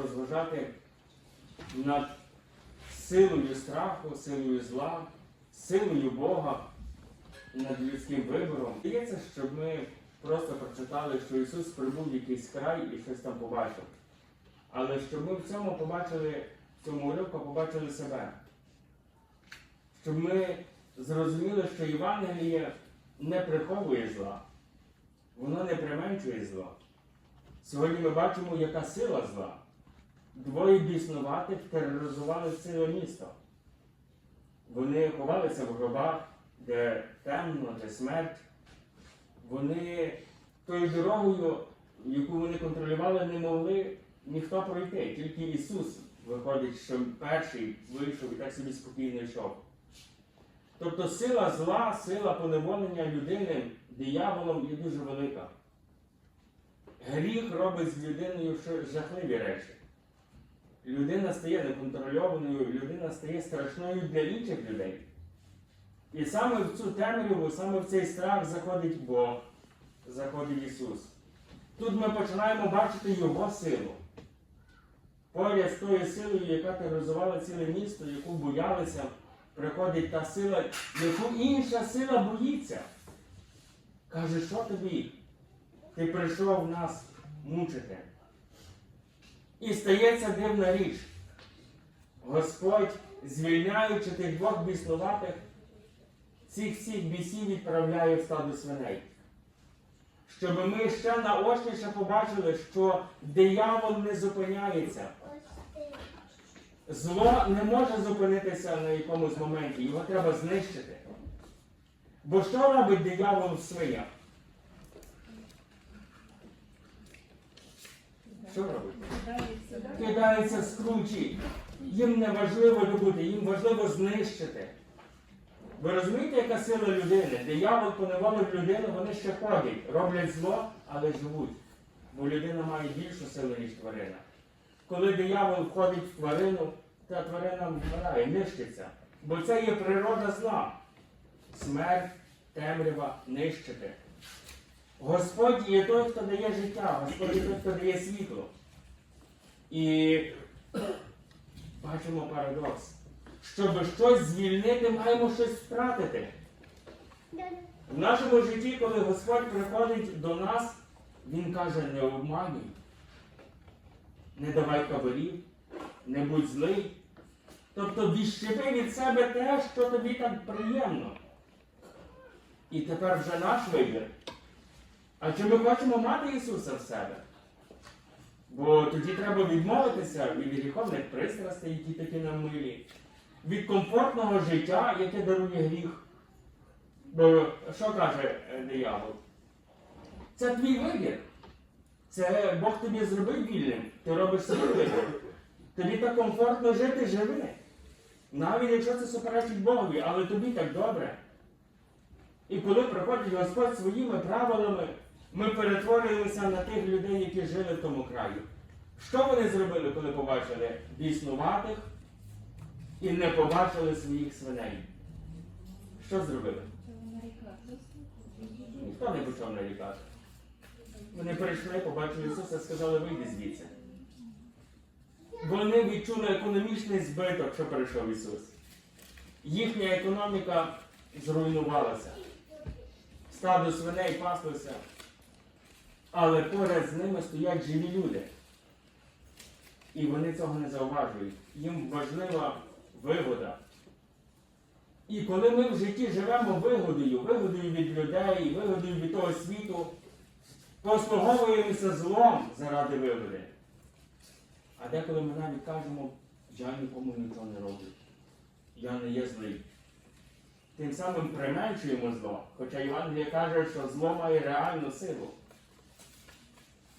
порозважати над силою страху, силою зла, силою Бога, над людським вибором. Здається, щоб ми просто прочитали, що Ісус прибув в якийсь край і щось там побачив. Але щоб ми в цьому побачили, в цьому уривку побачили себе. Щоб ми зрозуміли, що Євангеліє не приховує зла, воно не применшує зла. Сьогодні ми бачимо, яка сила зла. Двоє біснуватих тероризували ціле місто. Вони ховалися в гробах, де темно, де смерть. Вони тою дорогою, яку вони контролювали, не могли ніхто пройти. Тільки Ісус виходить, що перший вийшов і так собі спокійно йшов. Тобто сила зла, сила поневолення людини дияволом є дуже велика. Гріх робить з людиною жахливі речі. Людина стає неконтрольованою, людина стає страшною для інших людей. І саме в цю темряву, саме в цей страх заходить Бог, заходить Ісус. Тут ми починаємо бачити Його силу. Поряд з тою силою, яка тероризувала ціле місто, яку боялися, приходить та сила, яку інша сила боїться. Каже, що тобі? Ти прийшов нас мучити. І стається дивна річ. Господь, звільняючи тих двох біснуватих, цих всіх бісів відправляє в стадо свиней. Щоб ми ще наочніше побачили, що диявол не зупиняється. Зло не може зупинитися на якомусь моменті, його треба знищити. Бо що робить диявол в свинях? Що робить? Кидається з кручі. Їм не важливо любити, їм важливо знищити. Ви розумієте, яка сила людини? Диявол поневолив людину, вони ще ходять, роблять зло, але живуть. Бо людина має більшу силу, ніж тварина. Коли диявол входить в тварину, та тварина вмирає, нищиться. Бо це є природа зла. Смерть, темрява, нищити. Господь є той, хто дає життя, Господь є той, хто дає світло. І бачимо парадокс. Щоб щось звільнити, маємо щось втратити. В нашому житті, коли Господь приходить до нас, Він каже, не обманюй, не давай кабелів, не будь злий. Тобто відщепи від себе те, що тобі так приємно. І тепер вже наш вибір. А чи ми хочемо мати Ісуса в себе? Бо тоді треба відмовитися від гріховних пристрастей, які такі нам милі, від комфортного життя, яке дарує гріх. Бо що каже е, диявол? Це твій вибір. Це Бог тобі зробив вільним. Ти робиш свій вибір. Тобі так комфортно жити, живи. Навіть якщо це суперечить Богові, але тобі так добре. І коли приходить Господь своїми правилами, ми перетворюємося на тих людей, які жили в тому краю. Що вони зробили, коли побачили біснуватих і не побачили своїх свиней? Що зробили? Ніхто не почав нарікати. Вони прийшли, побачили Ісуса і сказали, вийди звідси. Вони відчули економічний збиток, що прийшов Ісус. Їхня економіка зруйнувалася. Стадо свиней паслося. Але поряд з ними стоять живі люди. І вони цього не зауважують. Їм важлива вигода. І коли ми в житті живемо вигодою, вигодою від людей, вигодою від того світу, послуговуємося злом заради вигоди. А деколи ми навіть кажемо, я нікому нічого не роблю. Я не є злий. Тим самим применшуємо зло. Хоча Євангеліє каже, що зло має реальну силу.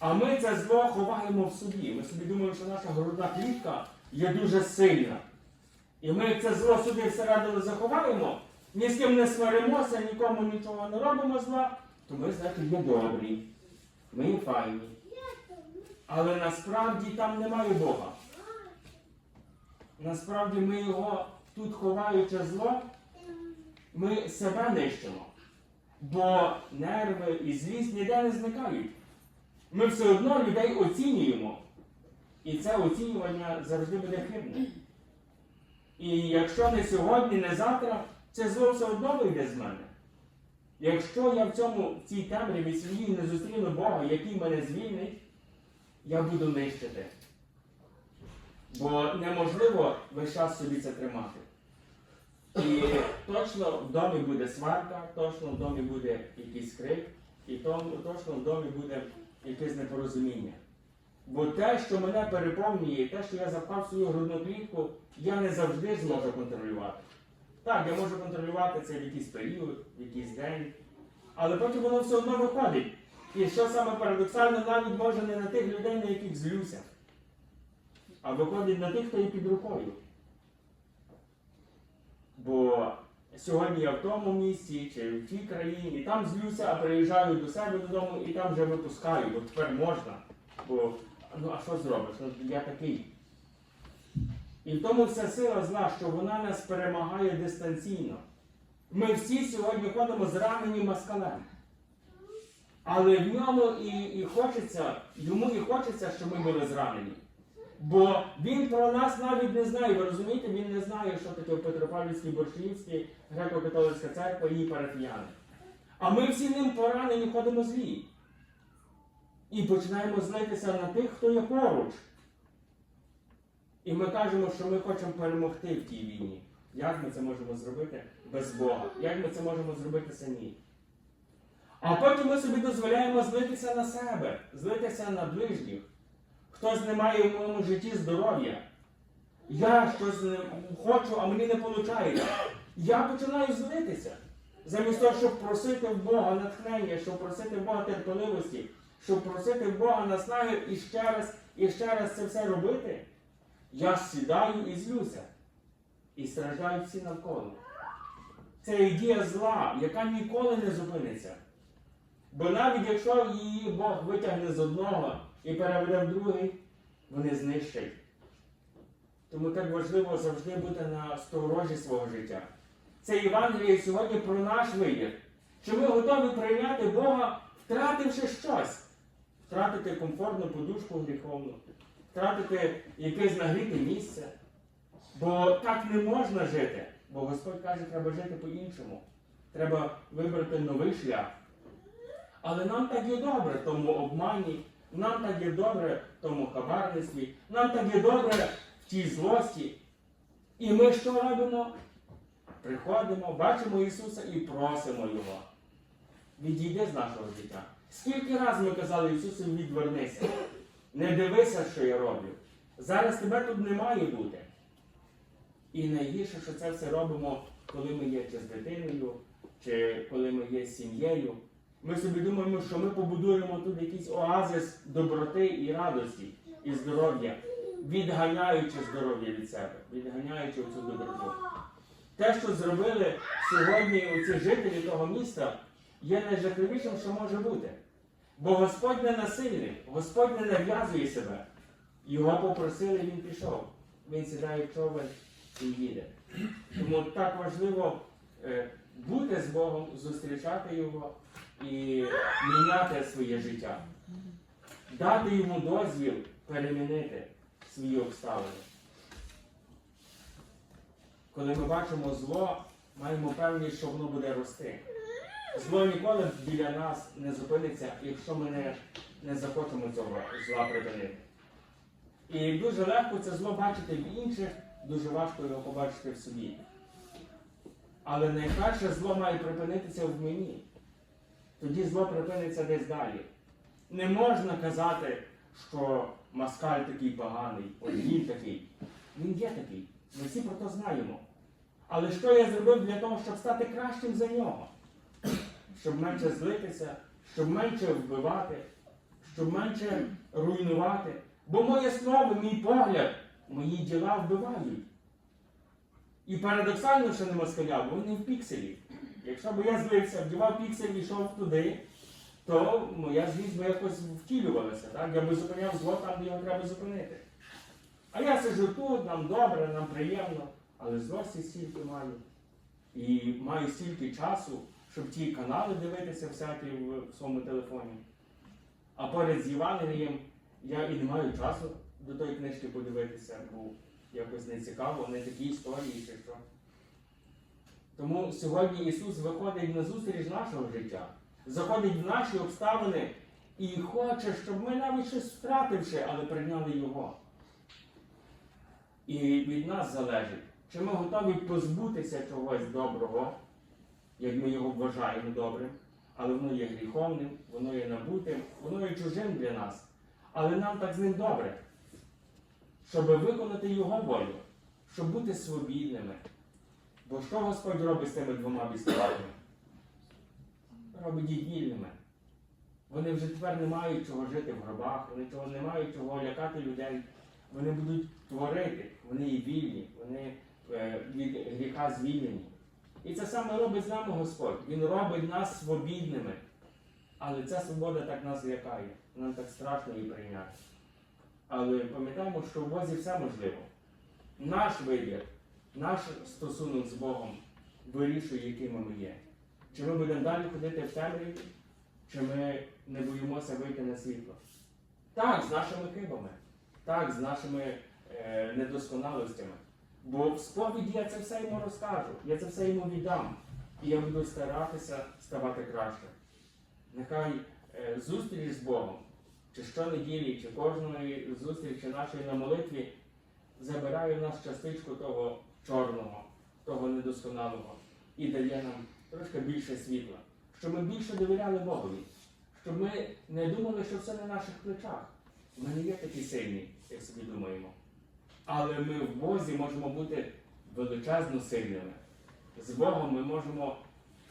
А ми це зло ховаємо в собі. Ми собі думаємо, що наша грудна клітка є дуже сильна. І ми це зло собі всередину заховаємо, ні з ким не сваримося, нікому нічого не робимо зла, то ми, значить, є добрі. Ми є файні. Але насправді там немає Бога. Насправді ми його тут ховаючи зло, ми себе нищимо. Бо нерви і злість ніде не зникають. Ми все одно людей оцінюємо. І це оцінювання завжди буде хибне. І якщо не сьогодні, не завтра, це зло все одно вийде з мене. Якщо я в цьому, в цій темряві своїй не зустріну Бога, який мене звільнить, я буду нищити. Бо неможливо весь час собі це тримати. І точно в домі буде сварка, точно в домі буде якийсь крик, і точно в домі буде якесь непорозуміння. Бо те, що мене переповнює, те, що я запхав свою грудну клітку, я не завжди зможу контролювати. Так, я можу контролювати це в якийсь період, в якийсь день, але потім воно все одно виходить. І що саме парадоксально, навіть може не на тих людей, на яких злюся, а виходить на тих, хто є під рукою. Bо сьогодні я в тому місці чи в тій країні, там злюся, а приїжджаю до себе додому і там вже випускаю, бо тепер можна. Бо ну а що зробиш? Я такий. І в тому вся сила зла, що вона нас перемагає дистанційно. Ми всі сьогодні ходимо зранені москалем. Але в ньому і, і хочеться, йому і хочеться, щоб ми були зранені. Бо він про нас навіть не знає, ви розумієте, він не знає, що таке Петропавлівській Борщівській греко-католицька церква і парафіяни. А ми всі ним поранені ходимо злі. І починаємо злитися на тих, хто є поруч. І ми кажемо, що ми хочемо перемогти в тій війні. Як ми це можемо зробити без Бога? Як ми це можемо зробити самі? А потім ми собі дозволяємо злитися на себе, злитися на ближніх. Хтось не має в моєму житті здоров'я. Я щось не хочу, а мені не виходить. Я починаю злитися. Замість того, щоб просити в Бога натхнення, щоб просити в Бога терпеливості, щоб просити в Бога наснаги і ще раз, і ще раз це все робити, я сідаю і злюся. І страждають всі навколо. Це ідея зла, яка ніколи не зупиниться. Бо навіть якщо її Бог витягне з одного і переведе в другий, вони знищать. Тому так важливо завжди бути на сторожі свого життя. Це Євангеліє сьогодні про наш вибір. Чи ми готові прийняти Бога, втративши щось? Втратити комфортну подушку гріховну, втратити якесь нагріте місце. Бо так не можна жити. Бо Господь каже, треба жити по-іншому. Треба вибрати новий шлях. Але нам так є добре в тому обмані, нам так є добре в тому хабарництві, нам так є добре в тій злості. І ми що робимо? Приходимо, бачимо Ісуса і просимо Його. Відійди з нашого життя. Скільки разів ми казали Ісусу, відвернися. Не дивися, що я роблю. Зараз тебе тут не має бути. І найгірше, що це все робимо, коли ми є чи з дитиною, чи коли ми є з сім'єю. Ми собі думаємо, що ми побудуємо тут якийсь оазис доброти і радості, і здоров'я, відганяючи здоров'я від себе, відганяючи цю доброту. Те, що зробили сьогодні ці жителі того міста, є найжахливішим, що може бути. Бо Господь не насильник, Господь не нав'язує себе. Його попросили, він пішов. Він сідає в човен і їде. Тому так важливо е, бути з Богом, зустрічати Його і міняти своє життя, дати йому дозвіл перемінити свої обставини. Коли ми бачимо зло, маємо певність, що воно буде рости. Зло ніколи біля нас не зупиниться, якщо ми не, не захочемо цього зла припинити. І дуже легко це зло бачити в інших, дуже важко його побачити в собі. Але найперше зло має припинитися в мені. Тоді зло припиниться десь далі. Не можна казати, що москаль такий поганий, от такий. Він є такий. Ми всі про то знаємо. Але що я зробив для того, щоб стати кращим за нього? Щоб менше злитися, щоб менше вбивати, щоб менше руйнувати. Бо моє слово, мій погляд, мої діла вбивають. І парадоксально, що не москаля, бо вони в пікселі. Якщо б я злився, вдівав піксель і йшов туди, то моя злість би якось втілювалася. Так? Я би зупиняв зло там, де його треба зупинити. А я сиджу тут, нам добре, нам приємно, але злості стільки маю. І маю стільки часу, щоб ті канали дивитися всякі в своєму телефоні. А поряд з Євангелієм я і не маю часу до тої книжки подивитися, бо якось не цікаво, не такі історії чи що. Тому сьогодні Ісус виходить на зустріч нашого життя, заходить в наші обставини і хоче, щоб ми навіть щось втративши, але прийняли Його. І від нас залежить, чи ми готові позбутися чогось доброго, як ми його вважаємо добрим, але воно є гріховним, воно є набутим, воно є чужим для нас. Але нам так з ним добре, щоб виконати Його волю, щоб бути свобідними. Бо що Господь робить з тими двома безплатними? Робить їх вільними. Вони вже тепер не мають чого жити в гробах, вони чого не мають чого лякати людей. Вони будуть творити, вони є вільні, вони е, від гріха звільнені. І це саме робить з нами Господь. Він робить нас свобідними. Але ця свобода так нас лякає. Нам так страшно її прийняти. Але пам'ятаємо, що в Бозі все можливо. Наш вибір, наш стосунок з Богом вирішує, якими ми є. Чи ми будемо далі ходити в темряві, чи ми не боїмося вийти на світло. Так, з нашими хибами, так, з нашими е, недосконалостями. Бо в сповіді я це все йому розкажу, я це все йому віддам. І я буду старатися ставати краще. Нехай е, зустріч з Богом, чи щонеділі, чи кожної зустрічі нашої на молитві забирає в нас частичку того чорного, того недосконалого і дає нам трошки більше світла, щоб ми більше довіряли Богові, щоб ми не думали, що все на наших плечах. Ми не є такі сильні, як собі думаємо. Але ми в Бозі можемо бути величезно сильними. З Богом ми можемо,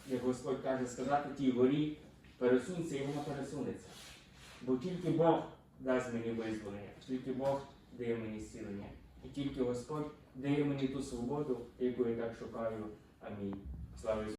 як Господь каже, сказати тій горі, пересунься і вона пересунеться. Бо тільки Бог дасть мені визволення, тільки Бог дає мені зцілення. І тільки Господь дає мені ту свободу, яку я так шукаю. Амінь. Слава Ісусу!